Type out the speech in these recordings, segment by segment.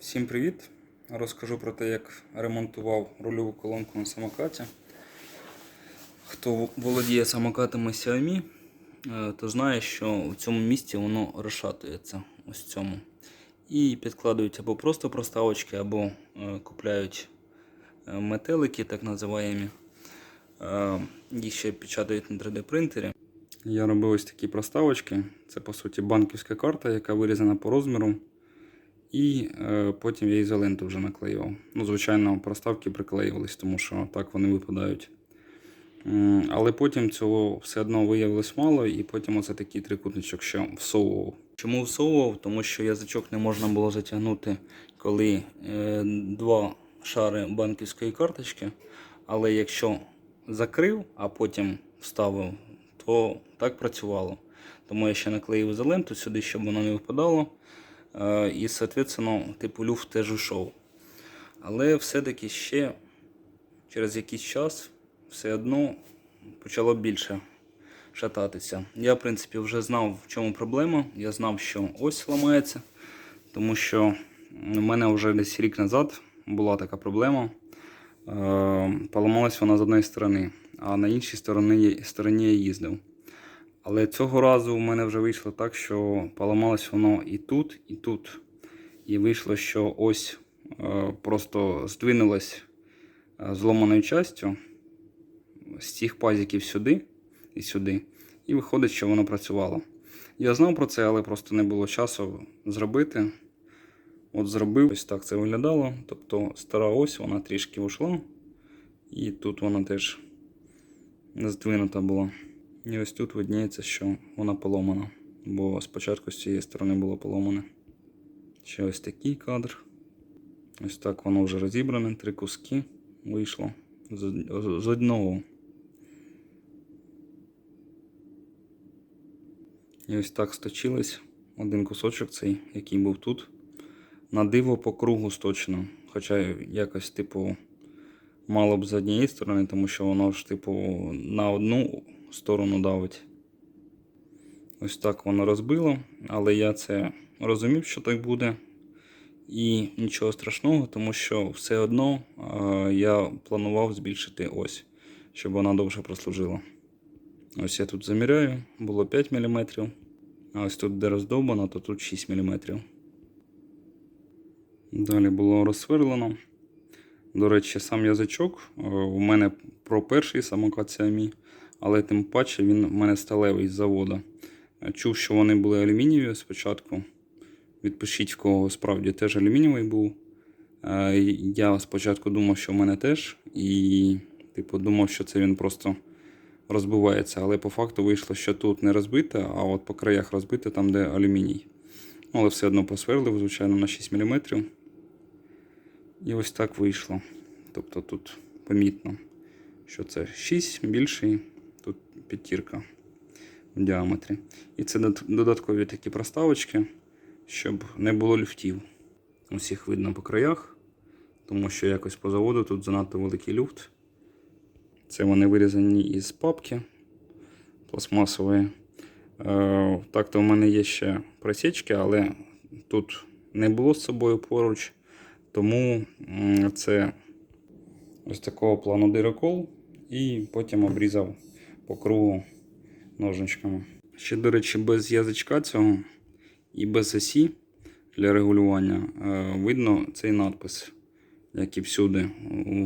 Всім привіт! Розкажу про те, як ремонтував рульову колонку на самокаті. Хто володіє самокатами Xiaomi, е, то знає, що в цьому місці воно розшатується. Ось цьому. І підкладують або просто проставочки, або е, купляють е, метелики, так називаємо. Їх ще печатають на 3D принтері. Я робив ось такі проставочки. Це по суті банківська карта, яка вирізана по розміру. І е, потім я ізоленту вже наклеював. Ну, звичайно, проставки приклеювались, тому що так вони випадають. М, Але потім цього все одно виявилось мало, і потім оце такий трикутничок ще всовував. Чому всовував? Тому що язичок не можна було затягнути, коли е, два шари банківської карточки. Але якщо закрив, а потім вставив, то так працювало. Тому я ще наклеїв ізоленту сюди, щоб воно не випадало. Е, І, соответственно, типу люфт теж йшов. Але все-таки ще через якийсь час все одно почало більше шататися. Я, в принципі, вже знав, в чому проблема. Я знав, що ось ламається, тому що в мене вже десь рік назад була така проблема. Е, Поламалась вона з однієї сторони, а на іншій стороні, стороні я їздив. Але цього разу в мене вже вийшло так, що поламалось воно і тут, і тут. І вийшло, що ось е, просто здвинулось е, зломаною частю з цих пазиків сюди і сюди. І виходить, що воно працювало. Я знав про це, але просто не було часу зробити. От зробив, ось так це виглядало. Тобто стара ось вона трішки ушла. І тут вона теж здвинута була. І ось тут видніється, що вона поломана. Бо спочатку з цієї сторони було поломане. Ще ось такий кадр. Ось так воно вже розібране, три куски вийшло з, одного. І ось так сточились один кусочок цей, який був тут. На диво по кругу сточено. Хоча якось, типу, мало б з однієї сторони, тому що воно ж, типу, на одну сторону давить. Ось так воно розбило, але я це розумів, що так буде. І нічого страшного, тому що все одно я планував збільшити ось, щоб вона довше прослужила. Ось я тут заміряю, було 5 мм, а ось тут, де роздовбано, то тут 6 мм. Далі було розсверлено. До речі, сам язичок у мене про перший самокат Xiaomi, але тим паче він у мене сталевий з заводу. Е, Чув, що вони були алюмінієві спочатку. Відпишіть, в кого справді теж алюмінієвий був. Е, Я спочатку думав, що в мене теж, і типу, думав, що це він просто розбивається. Але по факту вийшло, що тут не розбите, а от по краях розбите там, де алюміній. Ну, Але все одно посверлив, звичайно, на 6 мм. І ось так вийшло. Тобто тут помітно, що це 6 більший, п'ятірка в діаметрі. І це додаткові такі проставочки, щоб не було люфтів. Усіх видно по краях, тому що якось по заводу тут занадто великий люфт. Це вони вирізані із папки пластмасової. Е, Так-то в мене є ще просічки, але тут не було з собою поруч. Тому це ось такого плану дирокол і потім обрізав по кругу ножничками. Ще, до речі, без язичка цього і без осі для регулювання е, видно цей надпис, як і всюди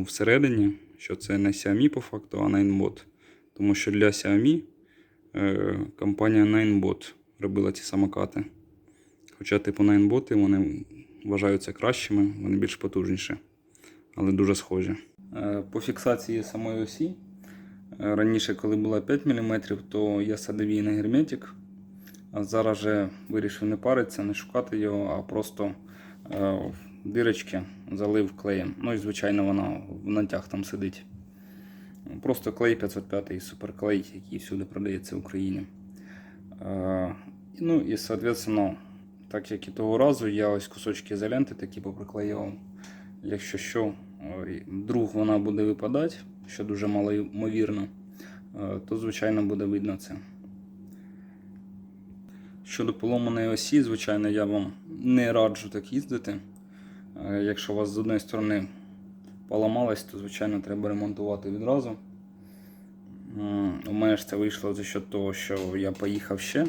всередині, що це не Xiaomi по факту, а Ninebot. Тому що для Xiaomi е, компанія Ninebot робила ці самокати. Хоча, типу, Ninebot вони вважаються кращими, вони більш потужніші, але дуже схожі. Е, По фіксації самої осі. Е, Раніше, коли було 5 мм, то я садив її на герметик. А зараз же вирішив не паритися, не шукати його, а просто е, дирочки залив клеєм. Ну і звичайно вона в натяг там сидить. Просто клей 505 суперклей, який всюди продається в Україні. Е, Ну і, соответственно, так як і того разу, я ось кусочки ізоленти такі поприклеював. Якщо що, ой, вдруг вона буде випадати, що дуже мало ймовірно, е, то звичайно буде видно це. Щодо поломаної осі, звичайно, я вам не раджу так їздити. Е, Якщо у вас з однієї сторони поламалось, то звичайно треба ремонтувати відразу. У мене ж це вийшло за счет того, що я поїхав ще,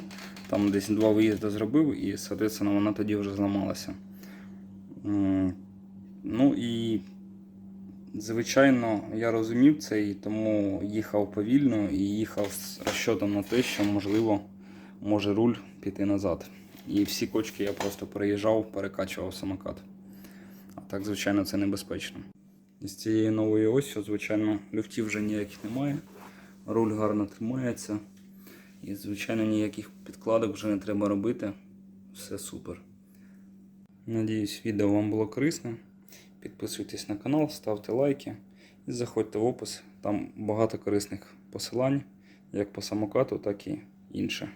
там десь два виїзди зробив, і, соответственно, вона тоді вже зламалася. Ну і, звичайно, я розумів це і тому їхав повільно і їхав з розчотом на те, що можливо може руль піти назад. І всі кочки я просто переїжджав, перекачував самокат. А так, звичайно, це небезпечно. З цією новою осью, звичайно, люфтів вже ніяких немає. Руль гарно тримається. І, звичайно, ніяких підкладок вже не треба робити. Все супер. Надіюсь, відео вам було корисне. Підписуйтесь на канал, ставте лайки і заходьте в опис. Там багато корисних посилань, як по самокату, так і інше.